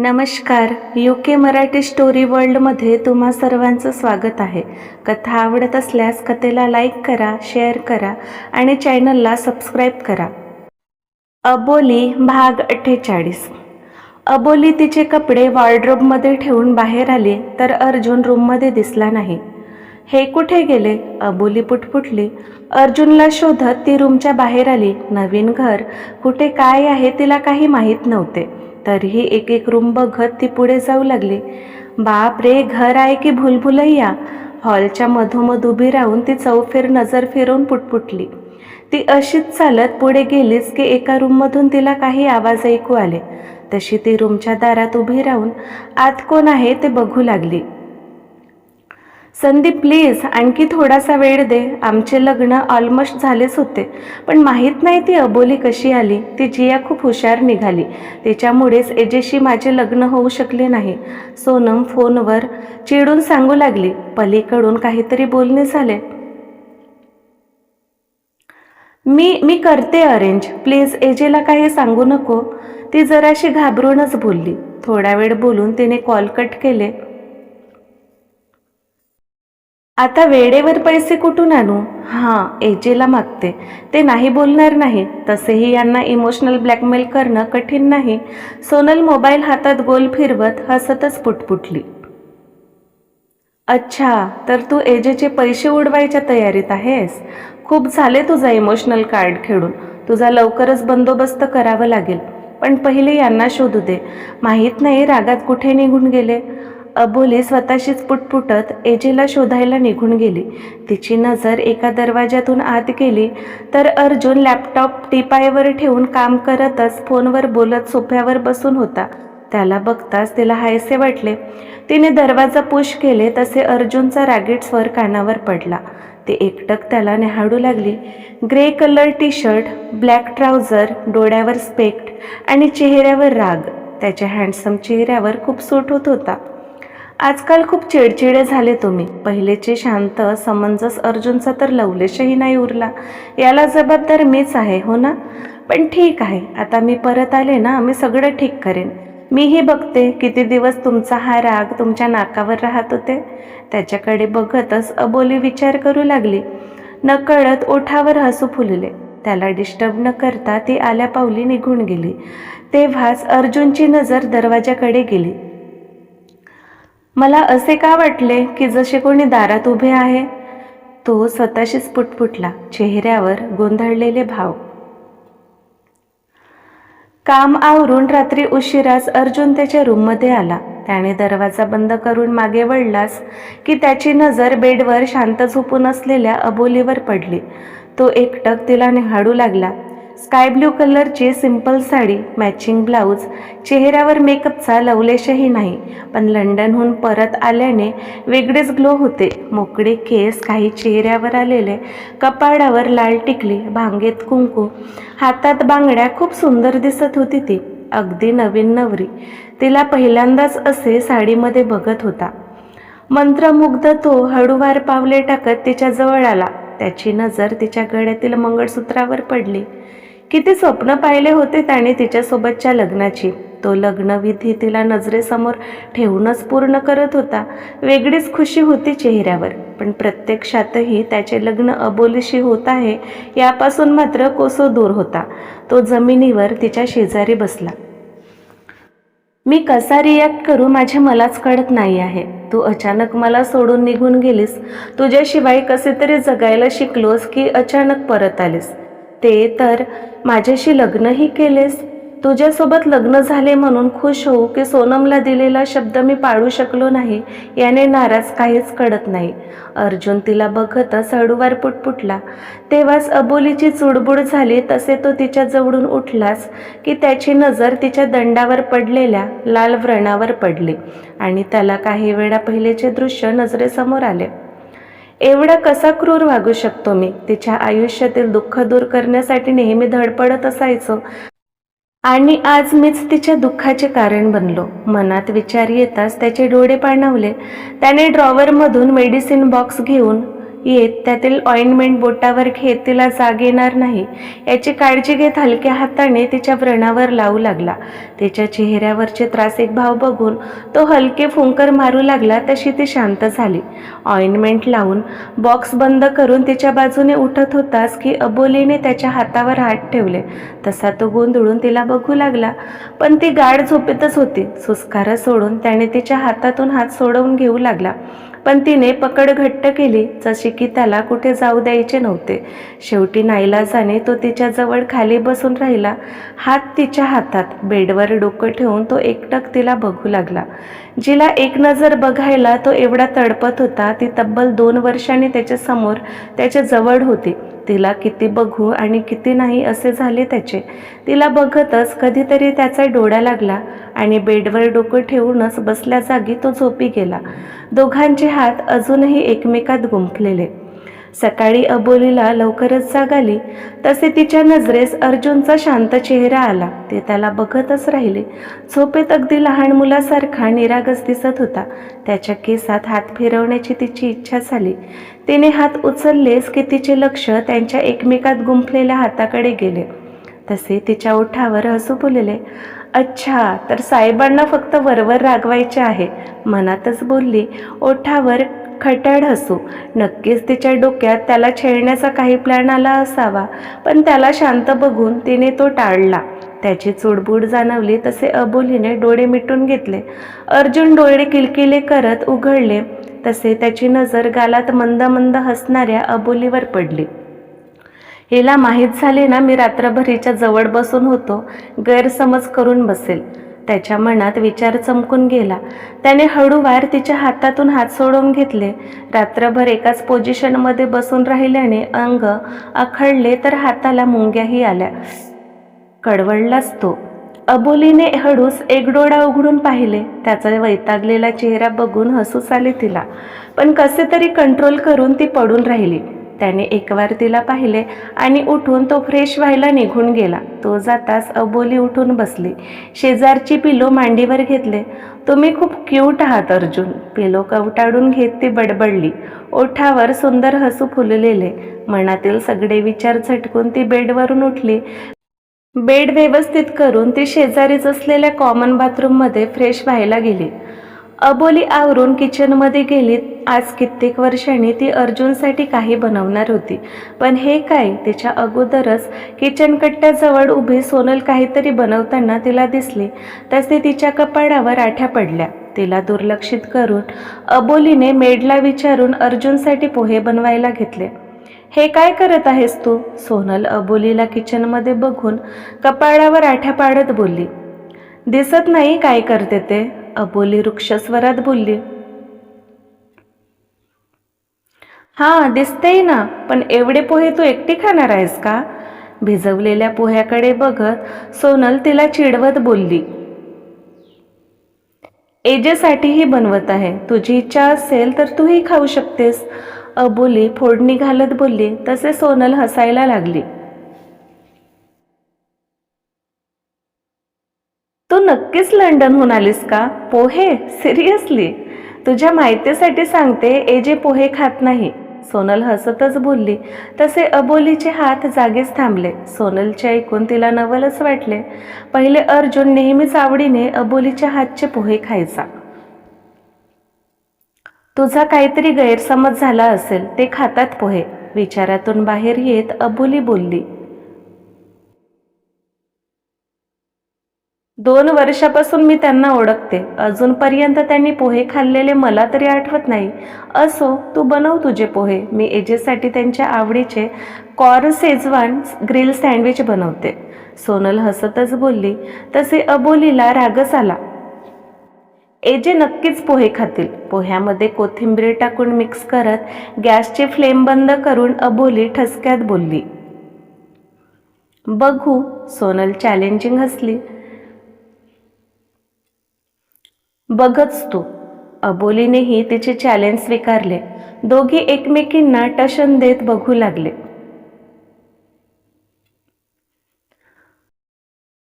नमस्कार. U K Marathi story वर्ल्डमध्ये तुम्हा सर्वांचं स्वागत आहे. कथा आवडत असल्यास कथेला लाईक करा शेअर करा आणि चॅनलला सबस्क्राईब करा. अबोली भाग अठ्ठेचाळीस. अबोली तिचे कपडे वॉर्ड्रोबमध्ये ठेवून बाहेर आली तर अर्जुन रूममध्ये दिसला नाही. हे कुठे गेले? अबोली पुटपुटली. अर्जुनला शोधत ती रूमच्या बाहेर आली. नवीन घर. कुठे काय आहे तिला काही माहीत नव्हते. तरीही एक एक रूम बघत ती पुढे जाऊ लागली. बाप रे घर आहे की भुलभुलैया? हॉलच्या मधोमध उभी राहून ती चौफेर नजर फिरवून पुटपुटली. ती अशीच चालत पुढे गेलीच की एका रूममधून तिला काही आवाज ऐकू आले. तशी ती रूमच्या दारात उभी राहून आत कोण आहे ते बघू लागली. संदीप प्लीज आणखी थोडासा वेळ दे. आमचे लग्न ऑलमोस्ट झालेच होते. पण माहीत नाही ती अबोली कशी आली. ती जिया खूप हुशार निघाली. तिच्यामुळेच एजेशी माझे लग्न होऊ शकले नाही. सोनम फोनवर चिडून सांगू लागली पलीकडून काहीतरी बोलणे झाले. मी मी करते अरेंज प्लीज एजेला काही सांगू नको. ती जराशी घाबरूनच बोलली. थोडा वेळ बोलून तिने कॉल कट केले. आता वेळेवर पैसे कुठून आणू? हां एजेला मागते. ते नाही बोलणार नाही. तसेही यांना इमोशनल ब्लॅकमेल करणं कठीण नाही. सोनल मोबाईल हातात गोल फिरवत हसतच पुटपुटली. अच्छा तर तू एजेचे पैसे उडवायच्या तयारीत आहेस? खूप झाले तुझा इमोशनल कार्ड खेळून. तुझा लवकरच बंदोबस्त करावा लागेल. पण पहिले यांना शोधू दे. माहीत नाही रागात कुठे निघून गेले. अबोली स्वतःशीच पुटपुटत एजेला शोधायला निघून गेली. तिची नजर एका दरवाज्यातून आत गेली तर अर्जुन लॅपटॉप टिपायवर ठेवून काम करतच फोनवर बोलत सोफ्यावर बसून होता. त्याला बघताच तिला हायसे वाटले. तिने दरवाजा पुश केले तसे अर्जुनचा रागीट स्वर कानावर पडला. ते एकटक त्याला निहाडू लागली. Grey colour T shirt black trouser डोळ्यावर स्पेक्ट आणि चेहऱ्यावर राग. त्याच्या हँडसम चेहऱ्यावर खूप सूट होत होता. आजकाल खूप चिडचिडे झाले तुम्ही. पहिलेचे शांत समंजस अर्जुनचा तर लवलेशही नाही उरला. याला जबाबदार मीच आहे हो ना? पण ठीक आहे. आता मी परत आले ना मी सगळं ठीक करेन. मीही बघते किती दिवस तुमचा हा राग तुमच्या नाकावर राहत होते. त्याच्याकडे बघतच अबोली विचार करू लागली. नकळत ओठावर हसू फुलले. त्याला डिस्टर्ब न करता ती आल्या पावली निघून गेली. तेव्हाच अर्जुनची नजर दरवाजाकडे गेली. मला असे का वाटले की जसे कोणी दारात उभे आहे? तो स्वतःशीच पुटपुटला चेहऱ्यावर गोंधळलेले भाव. काम आवरून रात्री उशिरास अर्जुन त्याच्या रूममध्ये आला. त्याने दरवाजा बंद करून मागे वळलास की त्याची नजर बेडवर शांत झोपून असलेल्या अबोलीवर पडली. तो एकटक तिला निहाडू लागला. स्काय ब्ल्यू कलरची सिंपल साडी मॅचिंग ब्लाऊज चेहऱ्यावर मेकअपचा लवलेशही नाही. पण लंडनहून परत आल्याने वेगळेच ग्लो होते. मोकळे केस काही चेहऱ्यावर आलेले कपाळावर लाल टिकली भांगेत कुंकू. हातात बांगड्या खूप सुंदर दिसत होती ती. अगदी नवीन नवरी. तिला पहिल्यांदाच असे साडीमध्ये बघत होता. मंत्रमुग्ध तो हळूवार पावले टाकत तिच्या जवळ आला. त्याची नजर तिच्या गळ्यातील मंगळसूत्रावर पडली. किती स्वप्न पाहिले होते त्याने तिच्यासोबतच्या लग्नाची. तो लग्नविधी तिला नजरेसमोर ठेवूनच पूर्ण करत होता. वेगळीच खुशी होती चेहऱ्यावर. पण प्रत्यक्षातही त्याचे लग्न अबोलीशी होत आहे यापासून मात्र कोसो दूर होता. तो जमिनीवर तिच्या शेजारी बसला. मी कसा रिॲक्ट करू माझे मलाच कळत नाही आहे. तू अचानक मला सोडून निघून गेलीस. तुझ्याशिवाय कसे तरी जगायला शिकलोस की अचानक परत आलीस. ते तर माझ्याशी लग्नही केलेस. तुझ्यासोबत लग्न झाले म्हणून खुश होऊ की सोनमला दिलेला शब्द मी पाळू शकलो नाही याने नाराज काहीच कळत नाही. अर्जुन तिला बघतच हळूवार पुटपुटला. तेव्हाच अबोलीची चुडबुड झाली तसे तो तिच्या जवळून उठलास की त्याची नजर तिच्या दंडावर पडलेल्या लाल व्रणावर पडली आणि त्याला काही वेळा पहिलेचे दृश्य नजरेसमोर आले. एवढा कसा क्रूर वागू शकतो मी? तिच्या आयुष्यातील दुःख दूर करण्यासाठी नेहमी धडपडत असायचो. आणि आज मीच तिच्या दुःखाचे कारण बनलो. मनात विचार येताच त्याचे डोळे पाणवले. त्याने ड्रॉवरमधून मेडिसिन बॉक्स घेऊन येत त्यातील ऑइंटमेंट बोटावर घेत तिला जाग येणार नाही. याची काळजी घेत हलक्या हाताने तिच्या व्रणावर लावू लागला. तिच्या चेहऱ्यावरचे त्रासिक भाव बघून तो हलके फुंकर मारू लागला तशी ती शांत झाली. ऑइंटमेंट लावून बॉक्स बंद करून तिच्या बाजूने उठत होताच की अबोलीने त्याच्या हातावर हात ठेवले. तसा तो गोंधळून तिला बघू लागला. पण ती गाढ झोपेतच होती. सुस्कारा सोडून त्याने तिच्या हातातून हात सोडवून घेऊ लागला. पण तिने पकड घट्ट केली जशी की त्याला कुठे जाऊ द्यायचे नव्हते. शेवटी नाईलाजाने तो तिच्याजवळ खाली बसून राहिला. हात तिच्या हातात बेडवर डोकं ठेवून तो एकटक तिला बघू लागला. जिला एक नजर बघायला तो एवढा तडपत होता ती तब्बल दोन वर्षांनी त्याच्यासमोर त्याच्याजवळ त्याच्याजवळ होती. तिला किती बघू आणि किती नाही असे झाले त्याचे. तिला बघतच कधीतरी त्याचा डोळा लागला आणि बेडवर डोकं ठेवूनच बसल्या जागी तो झोपी गेला. दोघांचे हात अजूनही एकमेकात गुंफलेले. सकाळी अबोलीला लवकरच जाग आली. तसे तिच्या नजरेस अर्जुनचा शांत चेहरा आला. ते त्याला बघतच राहिले. झोपेत अगदी लहान मुलासारखा निरागस दिसत होता. त्याच्या केसात हात फिरवण्याची तिची इच्छा झाली. तिने हात उचललेच की तिचे लक्ष त्यांच्या एकमेकात गुंफलेल्या हाताकडे गेले. तसे तिच्या ओठावर हसू बोलले अच्छा तर साहेबांना फक्त वरवर रागवायचे आहे. मनातच बोलली ओठावर खट्याळ हसू. नक्कीच तिच्या डोक्यात त्याला छेडण्याचा काही प्लॅन आला असावा पण त्याला शांत बघून तिने तो टाळला. त्याची चुडबुड जाणवली तसे अबोलीने डोळे मिटून घेतले. अर्जुन डोळे किलकिले करत उघडले तसे त्याची नजर गालात मंद मंद हसणाऱ्या अबोलीवर पडली. हिला माहीत झाले ना मी रात्रभरीच्या जवळ बसून होतो गैरसमज करून बसेल. त्याच्या मनात विचार चमकून गेला. त्याने हळूवार तिच्या हातातून हात सोडवून घेतले. रात्रभर एकाच पोझिशनमध्ये बसून राहिल्याने अंग आखडले तर हाताला मुंग्याही आल्या. कडवळलाच तो. अबोलीने हळूस एक डोळा उघडून पाहिले. त्याचा वैतागलेला चेहरा बघून हसूस आले तिला. पण कसे तरी कंट्रोल करून ती पडून राहिली. त्याने एकवार तिला पाहिले आणि उठून तो फ्रेश व्हायला निघून गेला. तो जाताच अबोली उठून बसली. शेजारची पिलो मांडीवर घेतले. तुम्ही खूप क्यूट आहात अर्जुन. पिलो कवटाळून घेत ती बडबडली. ओठावर सुंदर हसू फुललेले. मनातील सगळे विचार झटकून ती बेडवरून उठली. बेड व्यवस्थित करून ती शेजारीच असलेल्या कॉमन बाथरूममध्ये फ्रेश व्हायला गेली. अबोली आवरून किचनमध्ये गेली आज कित्येक वर्षांनी ती अर्जुनसाठी काही बनवणार होती. पण हे काय? तिच्या अगोदरच किचन कट्ट्याजवळ उभी सोनल काहीतरी बनवताना तिला दिसली. तसे तिच्या कपाळावर आठ्या पडल्या. तिला दुर्लक्षित करून अबोलीने मेडला विचारून अर्जुनसाठी पोहे बनवायला घेतले. हे काय करत आहेस तू? सोनल अबोलीला किचनमध्ये बघून कपाळावर आठ्या पाडत बोलली. दिसत नाही काय करते ते. अबोली वृक्षस्वरात बोलली. हा दिसतेय ना पण एवढे पोहे तू एकटी खाणार आहेस का? भिजवलेल्या पोह्याकडे बघत सोनल तिला चिडवत बोलली. एजेसाठीही बनवत आहे. तुझी इच्छा असेल तर तूही खाऊ शकतेस. अबोली फोडणी घालत बोलली. तसे सोनल हसायला लागली. तू नक्कीच लंडनहून आलीस का? पोहे? सिरियसली तुझ्या माहितीसाठी सांगते एजे पोहे खात नाही. सोनल हसतच बोलली. तसे अबोलीचे हात जागीच थांबले. सोनलचे ऐकून तिला नवलच वाटले. पहिले अर्जुन नेहमीच आवडीने अबोलीच्या हातचे पोहे खायचा. तुझा काहीतरी गैरसमज झाला असेल ते खातात पोहे. विचारातून बाहेर येत अबोली बोलली. दोन वर्षापासून मी त्यांना ओळखते. अजूनपर्यंत त्यांनी पोहे खाल्लेले मला तरी आठवत नाही. असो तू बनव तुझे पोहे. मी एजेसाठी त्यांच्या आवडीचे कॉर सेजवान ग्रिल सँडविच बनवते. सोनल हसतच बोलली तसे अबोलीला रागच आला. एजे नक्कीच पोहे खातील. पोह्यामध्ये कोथिंबीर टाकून मिक्स करत गॅसचे फ्लेम बंद करून अबोली ठसक्यात बोलली. बघू. सोनल चॅलेंजिंग हसली. बघच तू अबोलीनेही तिचे चॅलेंज स्वीकारले. दोघी एकमेकींना टशन देत बघू लागले.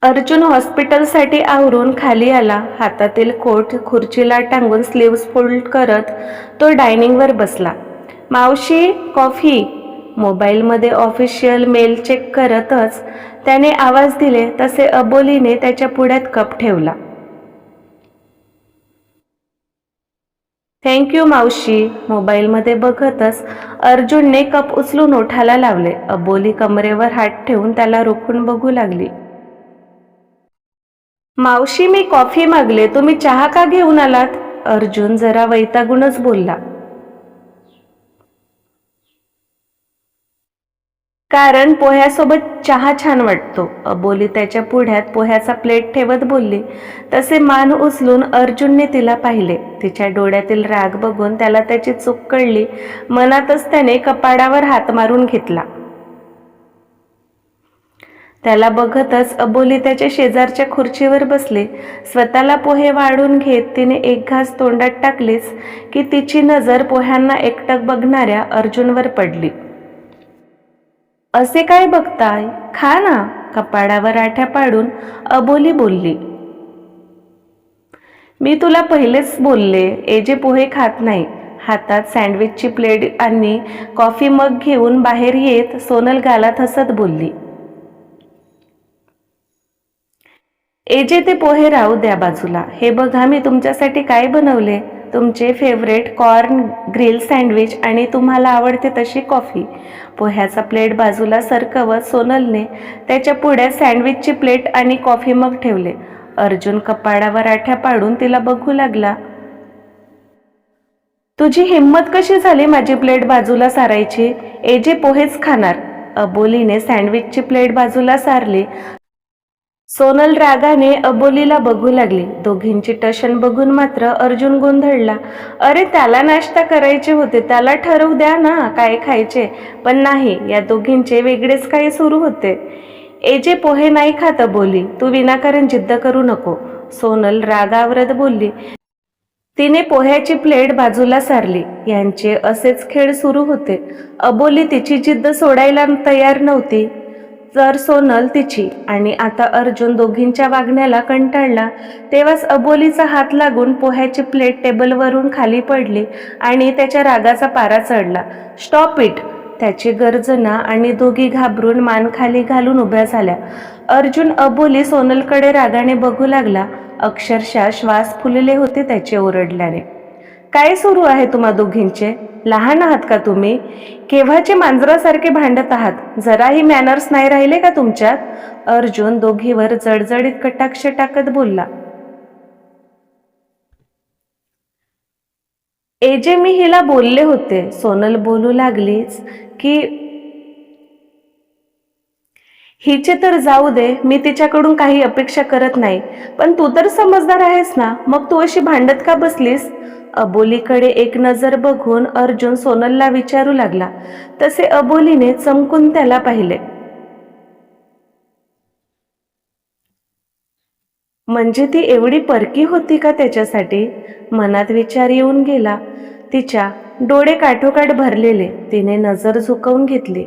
अर्जुन हॉस्पिटलसाठी आवरून खाली आला. हातातील कोट खुर्चीला टांगून स्लीव्स फोल्ड करत तो डायनिंगवर बसला. मावशी कॉफी मोबाईलमध्ये ऑफिशियल मेल चेक करतच त्याने आवाज दिले. तसे अबोलीने त्याच्या पुढ्यात कप ठेवला. थँक्यू मावशी. मोबाईलमध्ये बघतच अर्जुनने कप उचलून ओठाला लावले. अबोली कमरेवर हात ठेवून त्याला रोखून बघू लागली. मावशी मी कॉफी मागले. तुम्ही चहा का घेऊन आलात? अर्जुन जरा वैतागूनच बोलला. कारण पोह्यासोबत चहा छान वाटतो. अबोली त्याच्या पुढ्यात पोह्याचा प्लेट ठेवत बोलली. तसे मान उचलून अर्जुनने तिला पाहिले. तिच्या डोळ्यातील राग बघून त्याला त्याची चूक कळली. मनातच त्याने कपाडावर हात मारून घेतला. त्याला बघतच अबोली त्याच्या शेजारच्या खुर्चीवर बसले. स्वतःला पोहे वाढून घेत तिने एक घास तोंडात टाकलीच की तिची नजर पोह्यांना एकटक बघणाऱ्या अर्जुनवर पडली. असे काय बघताय? खा ना. कपाडावर आठ्या पाडून अबोली बोलली. मी तुला पहिलेच बोलले एजे पोहे खात नाही. हातात सँडविचची प्लेट आणि कॉफी मग घेऊन बाहेर येत सोनल गालात हसत बोलली. एजे ते पोहे राहू द्या बाजूला. हे बघा मी तुमच्यासाठी काय बनवले? तुमचे फेवरेट कॉर्न ग्रिल सँडविच आणि तुम्हाला आवडते तशी कॉफी पोह्याचा प्लेट बाजूला सरकवत सोनलने त्याच्या पुढे सँडविचची प्लेट आणि कॉफी मग ठेवले. अर्जुन कपाडावर आठ्या पाडून तिला बघू लागला. तुझी हिंमत कशी झाली माझी प्लेट बाजूला सारायची? एजे पोहेच खाणार. अबोलीने सँडविचची प्लेट बाजूला सारली. सोनल रागाने अबोलीला बघू लागली. दोघींची टशन बघून मात्र अर्जुन गोंधळला. अरे त्याला नाश्ता करायचे होते. त्याला ठरवू द्या ना काय खायचे. पण नाही या दोघींचे वेगळेच काही सुरू होते. एजे पोहे नाही खात अबोली. तू विनाकारण जिद्द करू नको. सोनल रागावरत बोलली. तिने पोह्याची प्लेट बाजूला सारली. यांचे असेच खेळ सुरू होते. अबोली तिची जिद्द सोडायला तयार नव्हती. जर सोनल तिची आणि आता अर्जुन दोघींच्या वागण्याला कंटाळला तेव्हाच अबोलीचा हात लागून पोह्याची प्लेट टेबलवरून खाली पडली आणि त्याच्या रागाचा पारा चढला. स्टॉप इट त्याची गर्जना आणि दोघी घाबरून मान खाली घालून उभ्या झाल्या. अर्जुन अबोली सोनलकडे रागाने बघू लागला. अक्षरशः श्वास फुलले होते त्याचे ओरडल्याने. काय सुरू आहे तुम्हा दोघींचे? लहान आहात का तुम्ही? केव्हाचे मांजरासारखे भांडत आहात? जराही मॅनर्स नाही राहिले का तुमच्यात? अर्जुन दोघीवर जडजडीत कटाक्ष टाकत बोलला. एजे मी हिला बोलले होते सोनल बोलू लागलीच की हिचे तर जाऊ दे मी तिच्याकडून काही अपेक्षा करत नाही. पण तू तर समजदार आहेस ना मग तू अशी भांडत का बसलीस? अबोलीकडे एक नजर बघून अर्जुन सोनलला विचारू लागला. तसे अबोलीने चमकून त्याला पाहिले. म्हणजे ती एवढी परकी होती का त्याच्यासाठी? मनात विचार येऊन गेला. तिच्या डोळे काठोकाठ भरलेले तिने नजर झुकवून घेतली.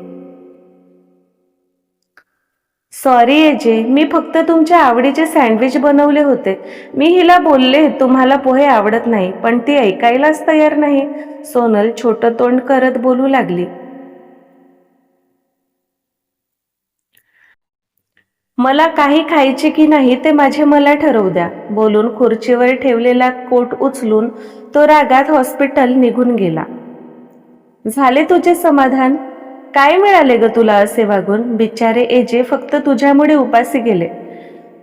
सॉरी एजे मी फक्त तुमच्या आवडीचे सँडविच बनवले होते. मी हिला बोलले तुम्हाला पोहे आवडत नाही पण ती ऐकायलाच तयार नाही. सोनल छोटं तोंड करत बोलू लागली. मला काही खायचे की नाही ते माझे मला ठरवू द्या. बोलून खुर्चीवर ठेवलेला कोट उचलून तो रागात हॉस्पिटल निघून गेला. झाले तुझे समाधान? काय मिळाले ग तुला असे वागून? बिचारे एजे फक्त तुझ्यामुळे उपासी गेले.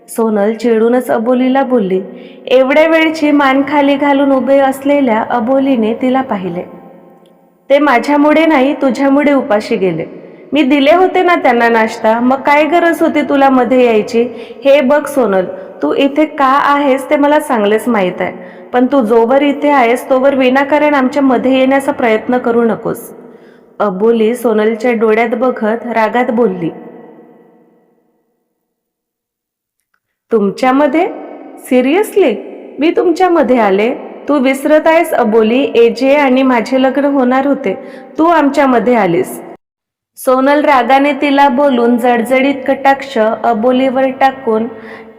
सोनल चिडूनच अबोलीला बोलली. एवढ्या वेळची मान खाली घालून उभे असलेल्या अबोलीने तिला पाहिले. ते माझ्यामुळे नाही तुझ्यामुळे उपाशी गेले. मी दिले होते ना त्यांना नाश्ता? मग काय गरज होती तुला मध्ये यायची? हे बघ सोनल तू इथे का आहेस ते मला चांगलेच माहीत आहे. पण तू जोवर इथे आहेस तोवर विनाकारण आमच्या मध्ये येण्याचा प्रयत्न करू नकोस. अबोली सोनलच्या डोळ्यात बघत रागात बोलली तुमच्यामध्ये? सिरियसली मी तुमच्यामध्ये आले. तू विसरत आहेस अबोली. एजे आणि माझे लग्न होणार होते. तू आमच्यामध्ये आलीस. सोनल रागाने तिला बोलून जडजडीत कटाक्ष अबोलीवर टाकून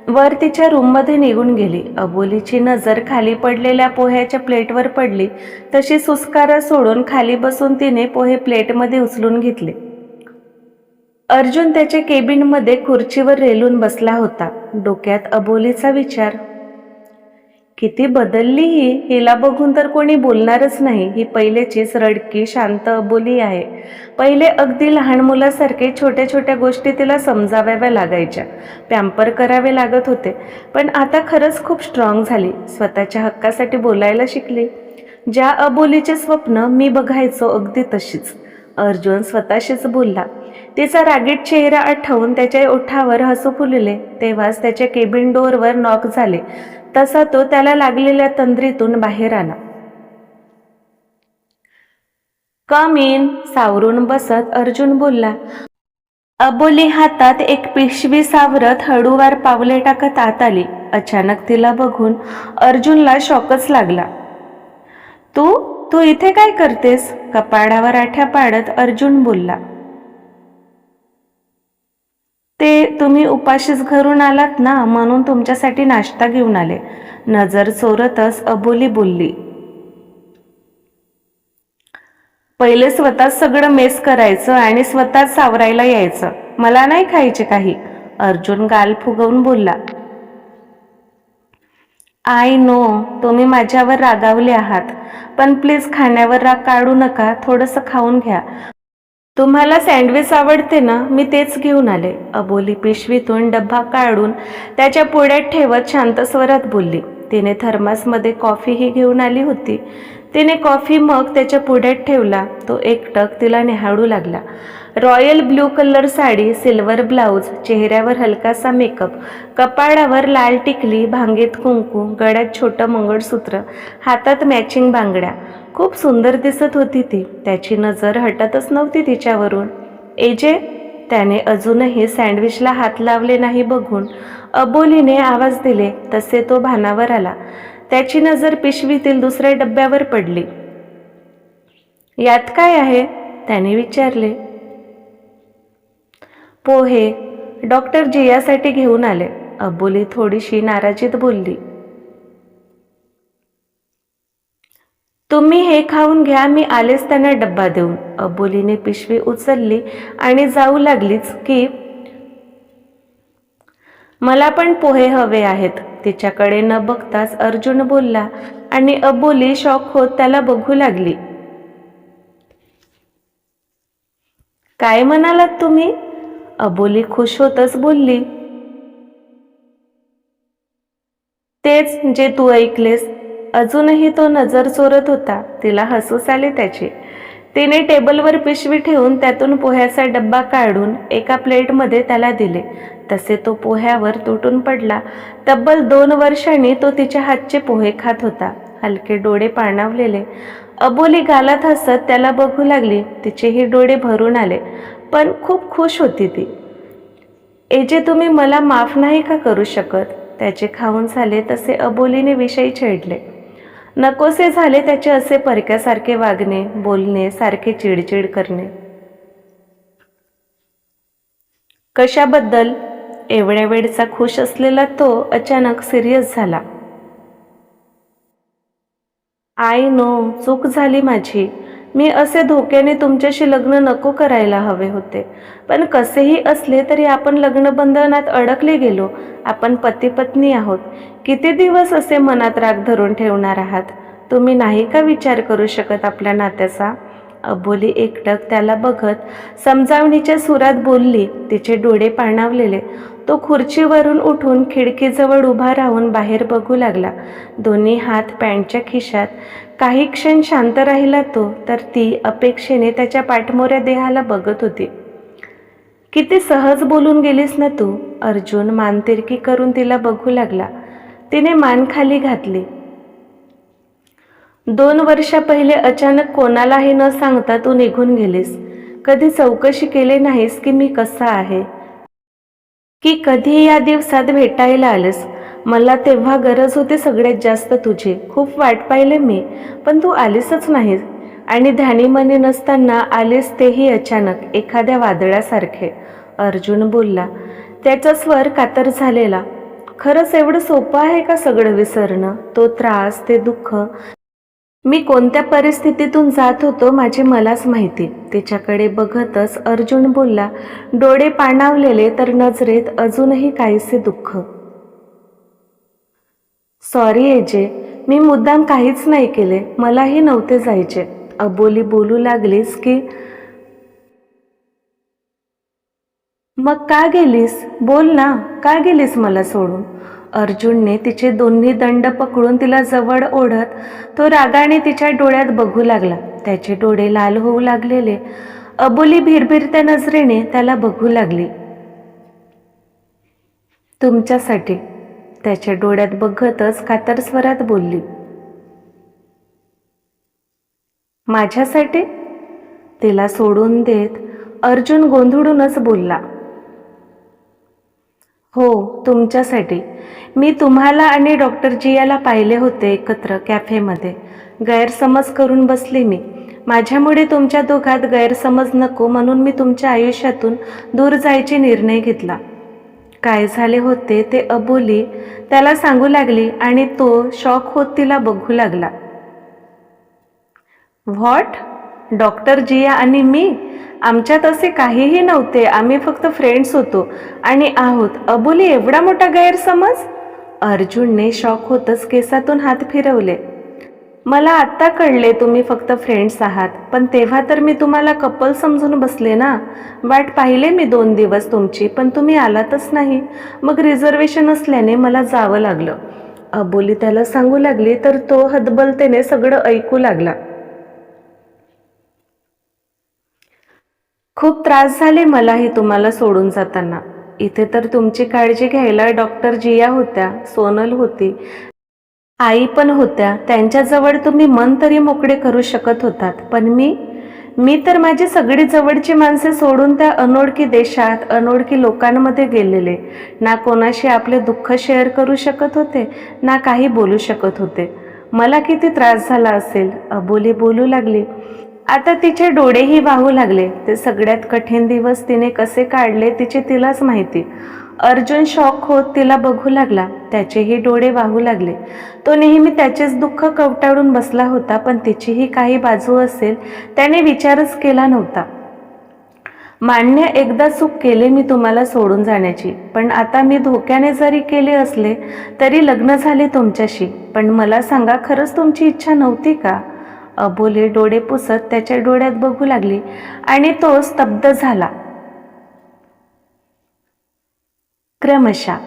वर तिच्या रूममध्ये निघून गेली. अबोलीची नजर खाली पडलेल्या पोह्याच्या प्लेटवर पडली. तशी सुस्कारा सोडून खाली बसून तिने पोहे प्लेटमध्ये उचलून घेतले. अर्जुन त्याच्या केबिनमध्ये खुर्चीवर रेलून बसला होता. डोक्यात अबोलीचा विचार किती बदलली ही हिला बघून तर कोणी बोलणारच नाही. ही पहिलेचीच रडकी शांत अबोली आहे. पहिले अगदी लहान मुलासारखे छोट्या छोट्या गोष्टी तिला समजाव्याव्या लागायच्या. पॅम्पर करावे लागत होते. पण आता खरंच खूप स्ट्रॉंग झाली. स्वतःच्या हक्कासाठी बोलायला शिकली. ज्या अबोलीचे स्वप्न मी बघायचो अगदी तशीच. अर्जुन स्वतःशीच बोलला तिचा रागीट चेहरा आठवून त्याच्या ओठावर हसू फुलले. तेव्हाच त्याच्या केबिन डोअरवर नॉक झाले. तसा तो त्याला लागलेल्या तंद्रीतून बाहेर आला. कम इन सावरून बसत अर्जुन बोलला अबोली हातात एक पिशवी सावरत हळूवार पावले टाकत आत आली. अचानक तिला बघून अर्जुनला शॉकच लागला. तू तू इथे काय करतेस? कपाडावर आठ्या पाडत अर्जुन बोलला ते तुम्ही उपाशीच घरून आलात ना म्हणून तुमच्यासाठी नाश्ता घेऊन आले. नजर चोरतच अबोली बोलली. पहिले स्वतःच सगळं मेस करायचं आणि स्वतःच सावरायला यायचं. मला नाही खायचे काही. अर्जुन गाल फुगवून बोलला. आय नो तुम्ही माझ्यावर रागावले आहात. पण प्लीज खाण्यावर राग काढू नका थोडंसं खाऊन घ्या. तुम्हाला सँडविच आवडते ना मी तेच घेऊन आले. अबोली पिशवीतून डब्बा काढून त्याच्या पुढ्यात ठेवत शांत स्वरात बोलली. तिने थर्मासमध्ये कॉफीही घेऊन आली होती. तिने कॉफी मग त्याच्या पुढ्यात ठेवला. तो एकटक तिला निहाळू लागला. Royal blue colour sari silver blouse चेहऱ्यावर हलकासा मेकअप कपाळावर लाल टिकली भांगेत कुंकू गळ्यात छोटं मंगळसूत्र हातात मॅचिंग बांगड्या खूप सुंदर दिसत होती ती. त्याची नजर हटतच नव्हती तिच्यावरून. एजे त्याने अजूनही सँडविचला हात लावले नाही बघून. अबोलीने आवाज दिले तसे तो भानावर आला. त्याची नजर पिशवीतील दुसऱ्या डब्यावर पडली. यात काय आहे? त्याने विचारले. पोहे. डॉक्टर जियासाठी घेऊन आले. अबोली थोडीशी नाराजीत बोलली. तुम्ही हे खाऊन घ्या मी आलेच त्यांना डब्बा देऊन. अबोलीने पिशवी उचलली आणि जाऊ लागलीच की मला पण पोहे हवे आहेत. तिच्याकडे न बघताच अर्जुन बोलला आणि अबोली शॉक होत त्याला बघू लागली. काय म्हणालात तुम्ही? अबोली खुश होतच बोलली. तेच जे तू ऐकलेस अजूनही तो नजर चोरत होता. तिला हसूस आले त्याचे. तिने टेबलवर पिशवी ठेवून त्यातून पोह्याचा डब्बा काढून एका प्लेटमध्ये त्याला दिले. तसे तो पोह्यावर तुटून पडला. तब्बल दोन वर्षांनी तो तिच्या हातचे पोहे खात होता. हलके डोळे पाणावलेले. अबोली गालात हसत त्याला बघू लागली. तिचेही डोळे भरून आले. पण खूप खुश होती ती. एजे तुम्ही मला माफ नाही का करू शकत? त्याचे खाऊन झाले तसे अबोलीने विषय छेडले. नकोसे झाले त्याचे असे परक्यासारखे वागणे बोलणे सारखे चिडचिड करणे. कशाबद्दल? एवढ्या वेळचा खुश असलेला तो अचानक सिरियस झाला. आय नो चूक झाली माझी. मी असे धोक्याने तुमच्याशी लग्न नको करायला हवे होते. पण कसेही असले तरी आपण लग्न बंधनात अडकले गेलो. आपण पती पत्नी आहोत. किती दिवस असे मनात राग धरून ठेवणार आहात? तुम्ही नाही का विचार करू शकत आपल्या नात्याचा? अबोली एकटक त्याला बघत समजावणीच्या सुरात बोलली तिचे डोळे पाणावलेले. तो खुर्चीवरून उठून खिडकीजवळ उभा राहून बाहेर बघू लागला. दोन्ही हात पॅन्टच्या खिशात. काही क्षण शांत राहिला तो तर ती अपेक्षेने त्याच्या पाठमोऱ्या देहाला बघत होती. किती सहज बोलून गेलीस ना तू अर्जुन मानतिरकी करून तिला बघू लागला. तिने मान खाली घातली. दोन वर्षा पहिले अचानक कोणालाही न सांगता तू निघून गेलीस. कधी चौकशी केली नाहीस की मी कसा आहे? की कधी या दिवसात भेटायला आलेस? मला तेव्हा गरज होती सगळ्यात जास्त तुझी. खूप वाट पाहिले मी पण तू आलीसच नाहीस. आणि ध्यानीमने नसताना आलीस तेही अचानक एखाद्या वादळासारखे. अर्जुन बोलला त्याचा स्वर कातर झालेला. खरंच एवढं सोपं आहे का सगळं विसरणं? तो त्रास ते दुःख मी कोणत्या परिस्थितीतून जात होतो माझी मलाच माहिती. तिच्याकडे बघतच अर्जुन बोलला डोळे पाणावलेले तर नजरेत अजूनही काहीसे दुःख. सॉरी एजे मी मुद्दाम काहीच नाही केले. मलाही नव्हते जायचे. अबोली बोलू लागलीस की मग का गेलीस? बोल ना. का गेलीस मला सोडून? अर्जुनने तिचे दोन्ही दंड पकडून तिला जवळ ओढत तो रागाने तिच्या डोळ्यात बघू लागला. त्याचे डोळे लाल होऊ लागलेले. अबोली भिरभिरत्या नजरेने त्याला बघू लागली. तुमच्यासाठी. त्याच्या डोळ्यात बघतच कातर स्वरात बोलली. माझ्यासाठी? तिला सोडून देत. अर्जुन गोंधळूनच बोलला. हो तुमच्यासाठी. मी तुम्हाला आणि डॉक्टर जियाला पाहिले होते एकत्र कॅफेमध्ये. गैरसमज करून बसले मी. माझ्यामुळे तुमच्या दोघात गैरसमज नको म्हणून मी तुमच्या आयुष्यातून दूर जायचे निर्णय घेतला. काय झाले होते ते अबोली त्याला सांगू लागली आणि तो शॉक होत तिला बघू लागला. व्हॉट? डॉक्टर जिया आणि मी आमच्यात असे काहीही नव्हते. आम्ही फक्त फ्रेंड्स होतो. आणि आहोत. अबोली एवढा मोठा गैरसमज? अर्जुनने शॉक होतच केसातून हात फिरवले. मला आत्ता कळले तुम्ही फक्त फ्रेंड्स आहात. पण तेव्हा तर मी तुम्हाला कपल समजून बसले ना? वाट पाहिले मी दोन दिवस तुमची पण तुम्ही आलातच नाही. मग रिझर्वेशन असल्याने मला जावं लागलं. अबोली त्याला सांगू लागली तर तो हदबलतेने सगळं ऐकू लागला. खूप त्रास झाले मलाही तुम्हाला सोडून जाताना. इथे तर तुमची काळजी घ्यायला डॉक्टर जिया होत्या सोनल होती आई पण होत्या. त्यांच्याजवळ तुम्ही मन तरी मोकळे करू शकत होतात. पण मी मी तर माझी सगळी जवळची माणसे सोडून त्या अनोळखी देशात अनोळखी लोकांमध्ये गेलेले. ना कोणाशी आपले दुःख शेअर करू शकत होते ना काही बोलू शकत होते. मला किती त्रास झाला असेल. अबोली बोलू लागली. आता तिचे डोळेही वाहू लागले. ते सगळ्यात कठीण दिवस तिने कसे काढले तिचे तिलाच माहिती. अर्जुन शॉक होत तिला बघू लागला. त्याचेही डोळे वाहू लागले. तो नेहमी त्याचेच दुःख कवटाळून बसला होता पण तिचीही काही बाजू असेल त्याने विचारच केला नव्हता. मान्य एकदा चूक केले मी तुम्हाला सोडून जाण्याची. पण आता मी धोक्याने जरी केले असले तरी लग्न झाले तुमच्याशी. पण मला सांगा खरंच तुमची इच्छा नव्हती का? अबोले डोळे पुसत त्याच्या डोळ्यात बघू लागली आणि तो स्तब्ध झाला. क्रमशः